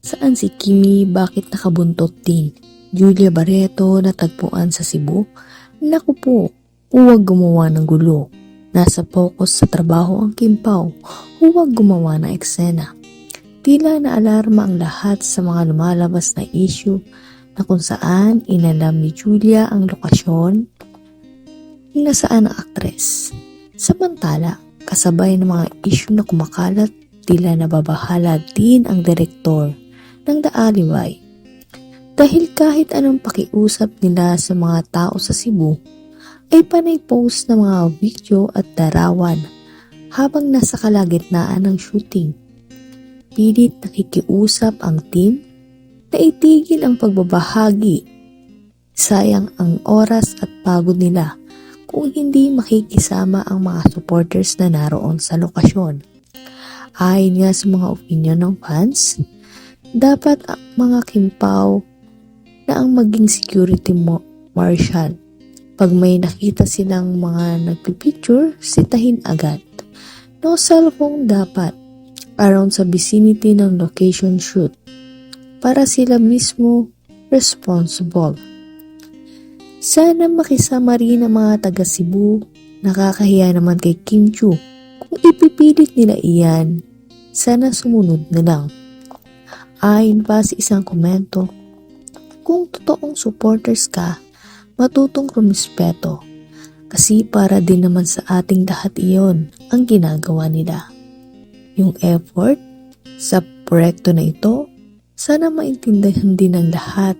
Saan si Kimi bakit nakabuntot din? Julia Barreto natagpuan sa Cebu? Naku po, huwag gumawa ng gulo. Nasa focus sa trabaho ang Kimpaw, huwag gumawa ng eksena. Tila naalarma ang lahat sa mga lumalabas na issue na kung saan inalam ni Julia ang lokasyon kung nasaan ang aktres. Samantala, kasabay ng mga issue na kumakalat, tila nababahala din ang direktor ng Alleyway. Dahil kahit anong pakiusap nila sa mga tao sa Cebu, ay panay post ng mga video at darawan habang nasa kalagitnaan ng shooting. Pilit nakikiusap ang team na itigil ang pagbabahagi. Sayang ang oras at pagod nila kung hindi makikisama ang mga supporters na naroon sa lokasyon. Ayon nga sa mga opinion ng fans, dapat ang mga kimpaw na ang maging security mo marshal. Pag may nakita silang mga nagpipicture, sitahin agad. No cellphone dapat around sa vicinity ng location shoot para sila mismo responsible. Sana makisama rin ang mga taga Cebu. Nakakahiya naman kay Kim Chu. Kung ipipilit nila iyan, sana sumunod na lang. Ayon pa sa isang komento, kung totoong supporters ka, matutong rumispeto. Kasi para din naman sa ating lahat iyon ang ginagawa nila. Yung effort sa proyekto na ito, sana maintindihan din ng lahat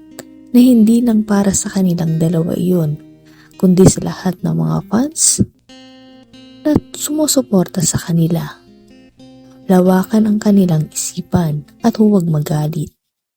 na hindi lang para sa kanilang dalawa iyon, kundi sa lahat ng mga fans na sumusuporta sa kanila. Lawakan ang kanilang isipan at huwag magalit.